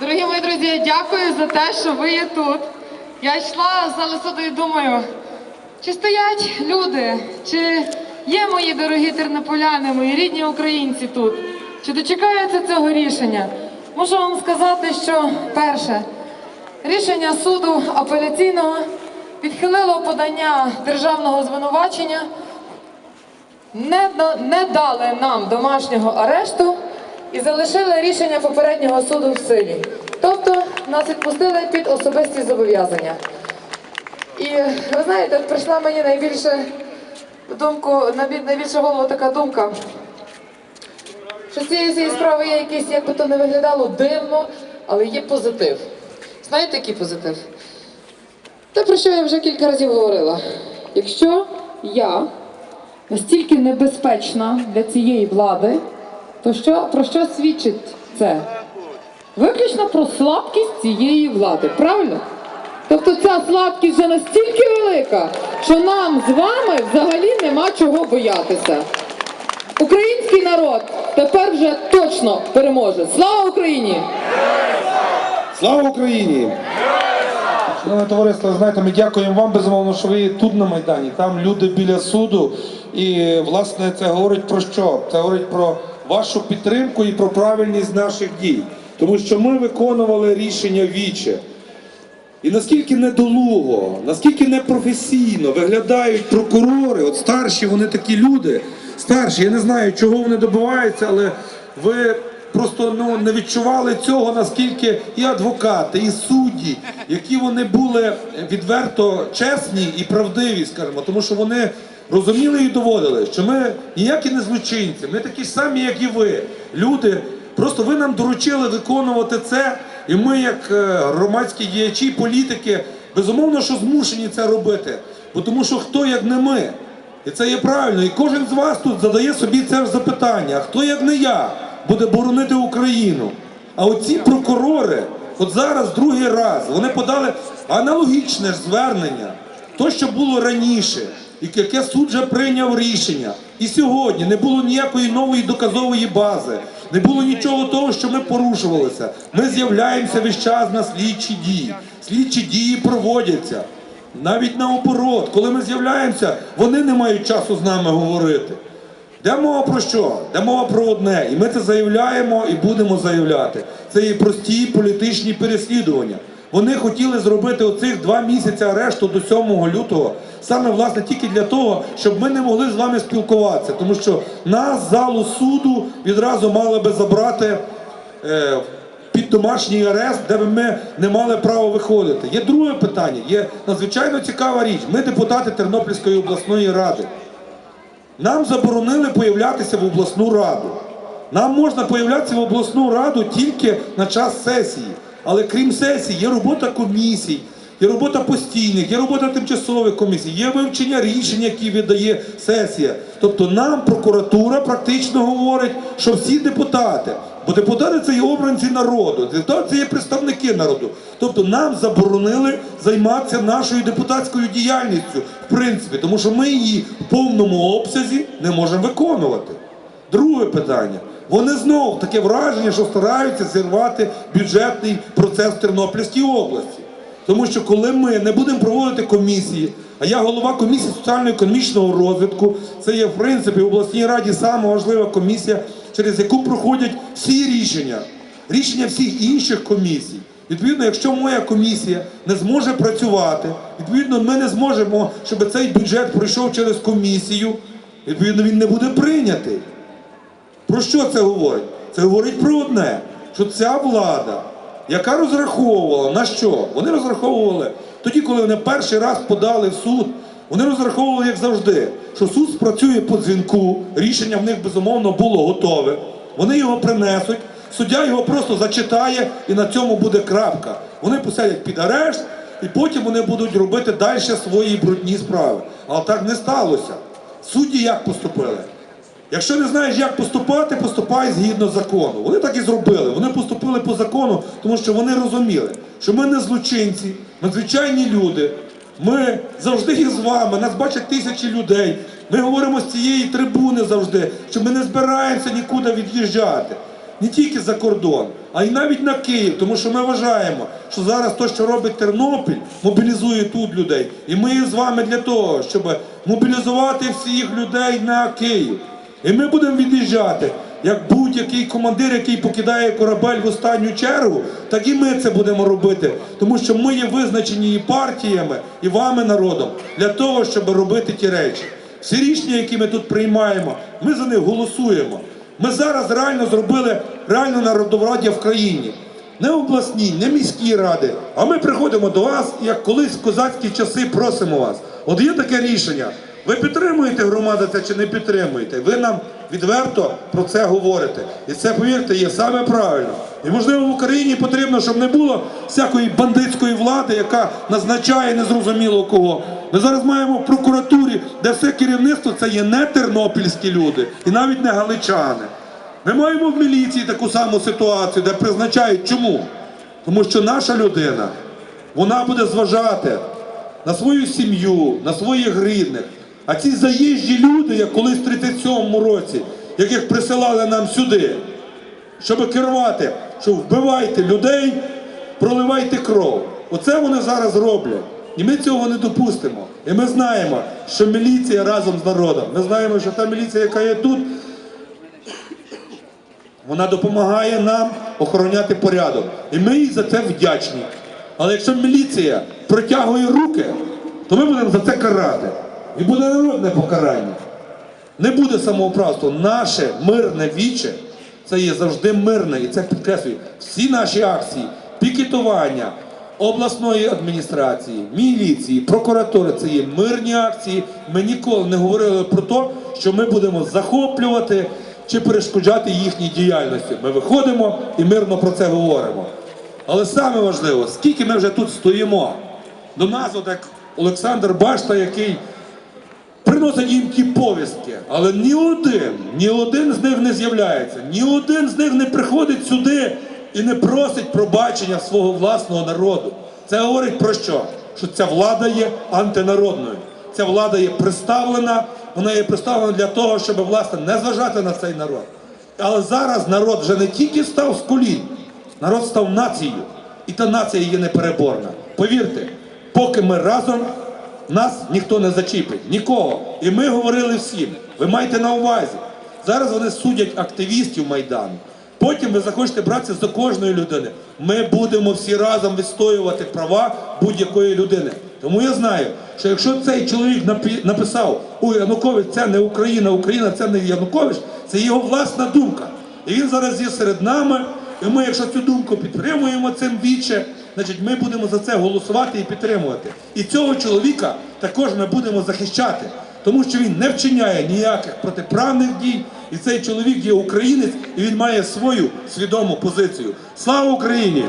Дорогі мої друзі, дякую за те, що ви є тут. Я йшла з зали і думаю, чи стоять люди, чи є мої дорогі тернополяни, мої рідні українці тут, чи дочекаються цього рішення? Можу вам сказати, що перше, рішення суду апеляційного відхилило подання державного звинувачення не, не дали нам домашнього арешту і залишили рішення попереднього суду в силі. Тобто нас відпустили під особисті зобов'язання. І ви знаєте, прийшла мені найбільше думку, найбільше голову така думка, що цієї цієї справи є якийсь, як би то не виглядало, дивно, але є позитив. Знаєте, який позитив? Те, про що я вже кілька разів говорила. Якщо я настільки небезпечна для цієї влади, то що, про що свідчить це? Виключно про слабкість цієї влади, правильно? Тобто ця слабкість вже настільки велика, що нам з вами взагалі нема чого боятися. Український народ тепер вже точно переможе. Слава Україні! Слава Україні! Шановне товариство, знаєте, ми дякуємо вам безумовно, що ви тут на Майдані. Там люди біля суду. І власне це говорить про що? Це говорить про вашу підтримку і про правильність наших дій. Тому що ми виконували рішення віче. І наскільки недолуго, наскільки непрофесійно виглядають прокурори, от старші вони такі люди, старші, я не знаю, чого вони добиваються, але ви просто ну, не відчували цього, наскільки і адвокати, і судді, які вони були відверто чесні і правдиві, скажімо, тому що вони розуміли і доводили, що ми ніякі не злочинці, ми такі ж самі, як і ви, люди. Просто ви нам доручили виконувати це, і ми, як е, громадські діячі, політики, безумовно, що змушені це робити. Бо тому що хто як не ми? І це є правильно. І кожен з вас тут задає собі це запитання: хто як не я буде боронити Україну? А оці прокурори, от зараз другий раз, вони подали аналогічне ж звернення. То, що було раніше, і яке суд вже прийняв рішення. І сьогодні не було ніякої нової доказової бази, не було нічого того, що ми порушувалися. Ми з'являємося весь час на слідчі дії. Слідчі дії проводяться. Навіть наоборот, коли ми з'являємося, вони не мають часу з нами говорити. Де мова про що? Де мова про одне. І ми це заявляємо і будемо заявляти. Це є прості політичні переслідування. Вони хотіли зробити оцих два місяці арешту до 7 лютого, саме власне тільки для того, щоб ми не могли з вами спілкуватися. Тому що нас залу суду відразу мали би забрати е, під домашній арест, де б ми не мали права виходити. Є друге питання, є надзвичайно цікава річ. Ми депутати Тернопільської обласної ради. Нам заборонили появлятися в обласну раду. Нам можна появлятися в обласну раду тільки на час сесії. Але крім сесії, є робота комісій, є робота постійних, є робота тимчасових комісій, є вивчення рішень, які видає сесія. Тобто нам прокуратура практично говорить, що всі депутати, бо депутати це є обранці народу, депутати це є представники народу. Тобто нам заборонили займатися нашою депутатською діяльністю, в принципі, тому що ми її в повному обсязі не можемо виконувати. Друге питання. Вони знов таке враження, що стараються зірвати бюджетний процес в Тернопільській області. Тому що коли ми не будемо проводити комісії, а я голова комісії соціально-економічного розвитку, це є в принципі в обласній раді сама важлива комісія, через яку проходять всі рішення, рішення всіх інших комісій. Відповідно, якщо моя комісія не зможе працювати, відповідно, ми не зможемо, щоб цей бюджет пройшов через комісію, відповідно, він не буде прийнятий. Про що це говорить? Це говорить про одне, що ця влада, яка розраховувала на що? Вони розраховували тоді, коли вони перший раз подали в суд, вони розраховували, як завжди, що суд спрацює по дзвінку, рішення в них безумовно було готове. Вони його принесуть, суддя його просто зачитає і на цьому буде крапка. Вони посадять під арешт, і потім вони будуть робити далі свої брудні справи. Але так не сталося. Судді як поступили? Якщо не знаєш, як поступати, поступай згідно закону. Вони так і зробили. Вони поступили по закону, тому що вони розуміли, що ми не злочинці, ми звичайні люди. Ми завжди є з вами, нас бачать тисячі людей. Ми говоримо з цієї трибуни завжди, що ми не збираємося нікуди від'їжджати. не тільки за кордон, а й навіть на Київ, тому що ми вважаємо, що зараз то, що робить Тернопіль, мобілізує тут людей. І ми з вами для того, щоб мобілізувати всіх людей на Київ. І ми будемо від'їжджати, як будь-який командир, який покидає корабель в останню чергу, так і ми це будемо робити. Тому що ми є визначені і партіями, і вами, народом, для того, щоб робити ті речі. Всі рішення, які ми тут приймаємо, ми за них голосуємо. Ми зараз реально зробили реальну народовладдя в країні. Не обласні, не міські ради. А ми приходимо до вас, як колись в козацькі часи просимо вас. От є таке рішення. Ви підтримуєте громаду це чи не підтримуєте? Ви нам відверто про це говорите. І це, повірте, є саме правильно. І можливо в Україні потрібно, щоб не було всякої бандитської влади, яка назначає незрозуміло кого. Ми зараз маємо в прокуратурі, де все керівництво це є не тернопільські люди і навіть не галичани. Ми маємо в міліції таку саму ситуацію, де призначають чому? Тому що наша людина, вона буде зважати на свою сім'ю, на своїх рідних. А ці заїжджі люди, як колись в 37-му році, яких присилали нам сюди, щоб керувати, що вбивайте людей, проливайте кров. Оце вони зараз роблять. І ми цього не допустимо. І ми знаємо, що міліція разом з народом. Ми знаємо, що та міліція, яка є тут, вона допомагає нам охороняти порядок. І ми їй за це вдячні. Але якщо міліція протягує руки, то ми будемо за це карати. І буде народне покарання. Не буде самоуправства. Наше мирне віче це є завжди мирне, і це підкреслює. Всі наші акції, пікетування обласної адміністрації, міліції, прокуратури це є мирні акції. Ми ніколи не говорили про те, що ми будемо захоплювати чи перешкоджати їхній діяльності. Ми виходимо і мирно про це говоримо. Але саме важливо, скільки ми вже тут стоїмо. До нас, от як Олександр Башта, який приносить їм ті повістки, але ні один, ні один з них не з'являється, ні один з них не приходить сюди і не просить пробачення свого власного народу. Це говорить про що? Що ця влада є антинародною. Ця влада є представлена, вона є представлена для того, щоб власне не зважати на цей народ. Але зараз народ вже не тільки став з колін, народ став нацією. І та нація є непереборна. Повірте, поки ми разом, нас ніхто не зачіпить, нікого. І ми говорили всім. Ви маєте на увазі. Зараз вони судять активістів Майдану. Потім ви захочете братися за кожної людини. Ми будемо всі разом відстоювати права будь-якої людини. Тому я знаю, що якщо цей чоловік написав ой, Янукович, це не Україна, Україна це не Янукович, це його власна думка. І він зараз є серед нами. І ми, якщо цю думку підтримуємо цим віче, значить ми будемо за це голосувати і підтримувати. І цього чоловіка також ми будемо захищати, тому що він не вчиняє ніяких протиправних дій. І цей чоловік є українець, і він має свою свідому позицію. Слава Україні!